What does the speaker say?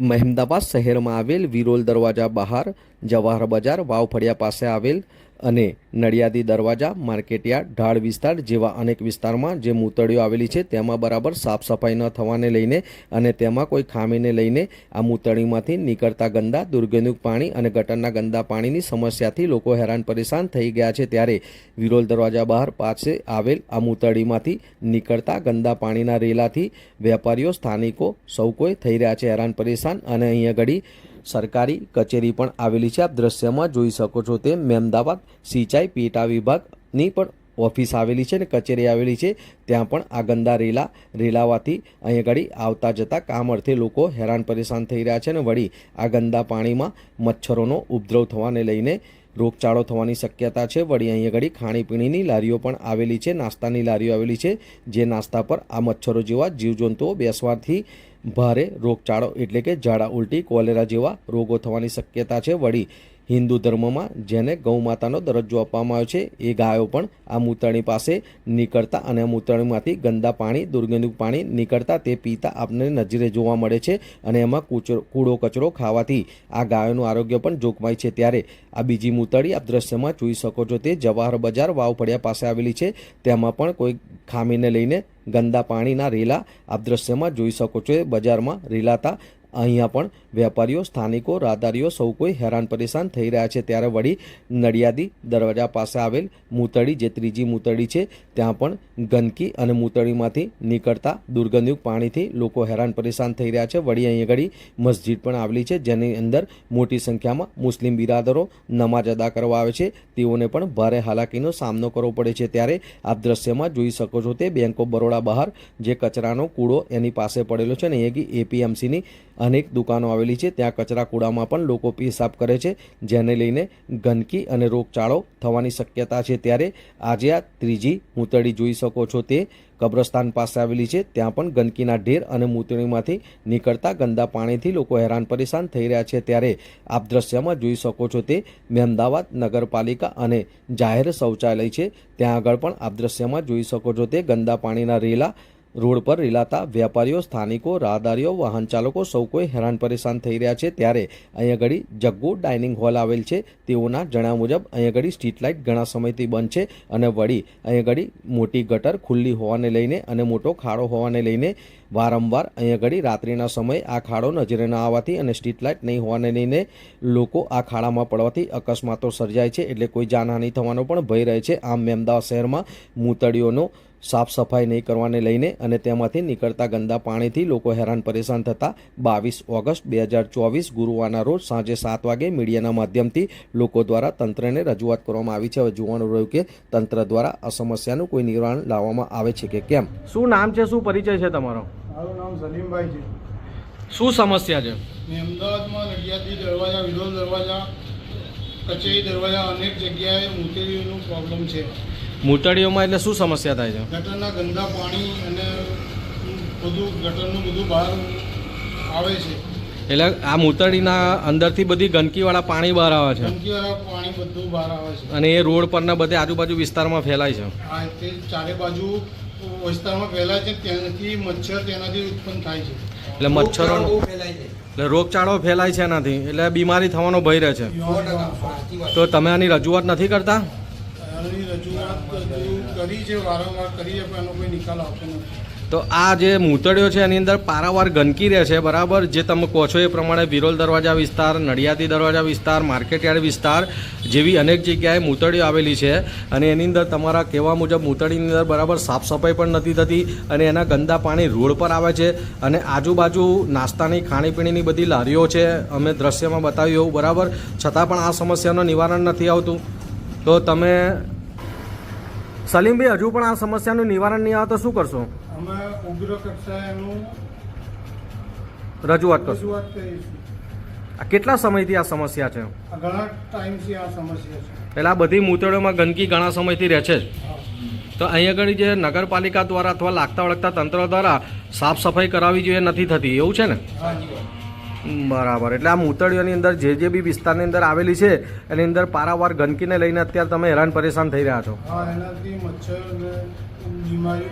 મહેમદાબાદ શહેરમાં આવેલ વિરોલ દરવાજા બહાર જવાહર બજાર વાવફળિયા પાસે આવેલ અને નડિયાદી દરવાજા માર્કેટયાર્ડ ઢાળ વિસ્તાર જેવા અનેક વિસ્તારમાં જે મૂતળીઓ આવેલી છે, તેમાં બરાબર સાફ સફાઈ ન થવાને લઈને અને તેમાં કોઈ ખામીને લઈને આ મૂતળીમાંથી નીકળતા ગંદા દુર્ગંધુક પાણી અને ગટરના ગંદા પાણીની સમસ્યાથી લોકો હેરાન પરેશાન થઈ ગયા છે. ત્યારે વિરોલ દરવાજા બહાર પાસે આવેલ આ મૂતળીમાંથી નીકળતા ગંદા પાણીના રેલાથી વેપારીઓ, સ્થાનિકો સૌ કોઈ થઈ રહ્યા છે, હેરાન પરેશાન અને અહીંયા ઘડી સરકારી કચેરી પણ આવેલી છે. આપ દ્રશ્યમાં જોઈ શકો છો તે મહેમદાવાદ સિંચાઈ પેટા વિભાગની પણ ઓફિસ આવેલી છે ને કચેરી આવેલી છે. ત્યાં પણ આ ગંદા રેલા, રેલાવાથી અહીં આગળ આવતા જતા કામ અર્થે લોકો હેરાન પરેશાન થઈ રહ્યા છે અને વળી આ ગંદા પાણીમાં મચ્છરોનો ઉપદ્રવ થવાને લઈને રોગચાળો થવાની શક્યતા છે. વળી અહીં ઘડી ખાણીપીણીની લારીઓ પણ આવેલી છે, નાસ્તાની લારીઓ આવેલી છે, જે નાસ્તા પર આ મચ્છરો જેવા જીવજંતુઓ બેસવાથી ભારે રોગચાળો એટલે કે ઝાડા ઉલટી, કોલેરા જેવા રોગો થવાની શક્યતા છે વળી. હિન્દુ ધર્મમાં જેને ગૌમાતાનો દરજ્જો આપવામાં આવ્યો છે, એ ગાયો પણ આ મૂતરણી પાસે નીકળતા અને મૂતરણીમાંથી ગંદા પાણી દુર્ગંધયુક્ત પાણી નીકળતા તે પીતા આપને નજરે જોવા મળે છે અને એમાં કૂચરો, કૂડો કચરો ખાવાથી આ ગાયોનું આરોગ્ય પણ જોખમાય છે. ત્યારે આ બીજી મૂતળી આપ દ્રશ્યમાં જોઈ શકો છો તે જવાહર બજાર વાવ ફળિયા પાસે આવેલી છે. તેમાં પણ કોઈ ખામીને લઈને ગંદા પાણીના રેલા આપ દ્રશ્યમાં જોઈ શકો છો. બજારમાં રેલાતા અહીંયા પણ વેપારીઓ, સ્થાનિકો, રાહદારીઓ સૌ કોઈ હેરાન પરેશાન થઈ રહ્યા છે. ત્યારે વળી નડિયાદી દરવાજા પાસે આવેલ મૂતળી જે ત્રીજી મૂતળી છે, ત્યાં પણ ગંદકી અને મૂતળીમાંથી નીકળતા દુર્ગંધયુક્ત પાણીથી લોકો હેરાન પરેશાન થઈ રહ્યા છે. વળી અહીંયા ઘડી મસ્જિદ પણ આવેલી છે, જેની અંદર મોટી સંખ્યામાં મુસ્લિમ બિરાદરો નમાજ અદા કરવા આવે છે. તેઓને પણ ભારે હાલાકીનો સામનો કરવો પડે છે. ત્યારે આપ દ્રશ્યમાં જોઈ શકો છો તે બેંક ઓફ બરોડા બહાર, જે કચરાનો કૂડો એની પાસે પડેલો છે ને અહીંયા એપીએમસીની અનેક દુકાનો આવેલી છે. ત્યાં કચરા કૂડામાં પણ લોકો પેશાબ કરે છે, જેને લઈને ગંદકી અને રોગચાળો થવાની શક્યતા છે. ત્યારે આજે આ ત્રીજી મૂતળી જોઈ શકો છો તે કબ્રસ્તાન પાસે આવેલી છે. ત્યાં પણ ગંદકીના ઢેર અને મૂતળીમાંથી નીકળતા ગંદા પાણીથી લોકો હેરાન પરેશાન થઈ રહ્યા છે. ત્યારે આપ દ્રશ્યમાં જોઈ શકો છો તે મહેમદાવાદ નગરપાલિકા અને જાહેર શૌચાલય છે. ત્યાં આગળ પણ આપ દ્રશ્યમાં જોઈ શકો છો તે ગંદા પાણીના રેલા રોડ પર રીલાતા વેપારીઓ સ્થાનિકો, રાહદારીઓ, વાહન ચાલકો સૌ કોઈ હેરાન પરેશાન થઈ રહ્યા છે. ત્યારે અહીંયા ઘડી જગ્ગુ ડાઇનિંગ હોલ આવેલ છે. તેઓના જણાવ્યા મુજબ અહીંયા ઘડી સ્ટ્રીટ લાઇટ ઘણા સમયથી બંધ છે અને વળી અહીંયા ઘડી મોટી ગટર ખુલ્લી હોવાને લઈને અને મોટો ખાડો હોવાને લઈને વારંવાર અહીંયા ઘડી રાત્રિના સમયે આ ખાડો નજરે ન આવવાથી અને સ્ટ્રીટ લાઇટ નહીં હોવાને લઈને લોકો આ ખાડામાં પડવાથી અકસ્માતો સર્જાય છે. એટલે કોઈ જાનહાનિ થવાનો પણ ભય રહે છે. આમ અમદાવાદ શહેરમાં મૂતળીઓનો સાફ સફાઈ નહીં કરવાને લઈને અને તેમાંથી નીકળતા ગંદા પાણીથી લોકો હેરાન પરેશાન થતા બાવીસ ઓગસ્ટ બે હજાર ચોવીસ ગુરુવારના રોજ સાંજે સાત વાગે મીડિયાના માધ્યમથી લોકો દ્વારા તંત્રને રજૂઆત કરવામાં આવી છે. હવે જોવાનું રહ્યું કે તંત્ર દ્વારા આ સમસ્યાનું કોઈ નિવારણ લાવવામાં આવે છે કે કેમ? શું નામ છે? શું પરિચય છે તમારો? મારું નામ સલીમભાઈ છે. શું સમસ્યા છે? અમદાવાદમાં નડિયાદી દરવાજા વિરોધ દરવાજા કચેરી દરવાજા અનેક જગ્યાએ મૂતેલીનું પ્રોબ્લેમ છે. મૂતળીઓમાં એટલે શું સમસ્યા થાય છે? ગટરના ગંદા પાણી અને બધું ગટરનું બધું બહાર આવે છે. એટલે આ મૂતળીના અંદરથી બધી ગંદકીવાળા પાણી બહાર આવે છે? ગંદકીવાળા પાણી બધું બહાર આવે છે. અને એ રોડ પરના બધે આજુબાજુ વિસ્તારમાં ફેલાય છે? તે ચારે બાજુ વિસ્તારમાં ફેલાય છે ત્યાંથી મચ્છર તેનાથી ઉત્પન્ન થાય છે. એટલે મચ્છરો એટલે રોગચાળો ફેલાય છે એનાથી એટલે બીમારી થવાનો ભય રહે છે. તો તમે આની રજૂઆત નથી કરતા? આની રજૂઆત કરી છે વારંવાર કરી છે પણ એનો કોઈ નિકાલ આવતો નથી. તો આ જે મૂતળીઓ છે, એની અંદર પારાવાર ગંદકી રહે છે, બરાબર? જે તમે કહો છો એ પ્રમાણે વિરોલ દરવાજા વિસ્તાર, નડિયાદી દરવાજા વિસ્તાર, માર્કેટયાર્ડ વિસ્તાર જેવી અનેક જગ્યાએ મૂતળીઓ આવેલી છે અને એની અંદર તમારા કહેવા મુજબ મૂતળીની અંદર બરાબર સાફ સફાઈ પણ નથી થતી અને એના ગંદા પાણી રોડ પર આવે છે અને આજુબાજુ નાસ્તાની, ખાણીપીણીની બધી લારીઓ છે. અમે દ્રશ્યમાં બતાવ્યું એવું, બરાબર? છતાં પણ આ સમસ્યાનું નિવારણ નથી આવતું. તો તમે સલીમભાઈ હજુ પણ આ સમસ્યાનું નિવારણ નહીં આવે તો શું કરશો? અમે ઉગ્ર કક્ષાએનું રજૂઆત કરશું. રજૂઆત કરીશું આ કેટલા સમયથી આ સમસ્યા છે? ઘણા ટાઈમથી આ સમસ્યા છે. એટલે આ બધી મૂતળીઓમાં ગંદકી ઘણા સમયથી રહે છે. તો અહીંયા આગળ જે નગરપાલિકા દ્વારા અથવા લાગતા વળગતા તંત્ર દ્વારા સાફ સફાઈ કરાવવી જોઈએ નથી થતી. એવું છે ને? બરાબર. એટલે આ મૂતળીઓની અંદર જે જે બી વિસ્તારની અંદર આવેલી છે, એની અંદર પારાવાર ગંદકીને લઈને અત્યારે તમે હેરાન પરેશાન થઈ રહ્યા છો. હા, એનાથી મચ્છર બીમારી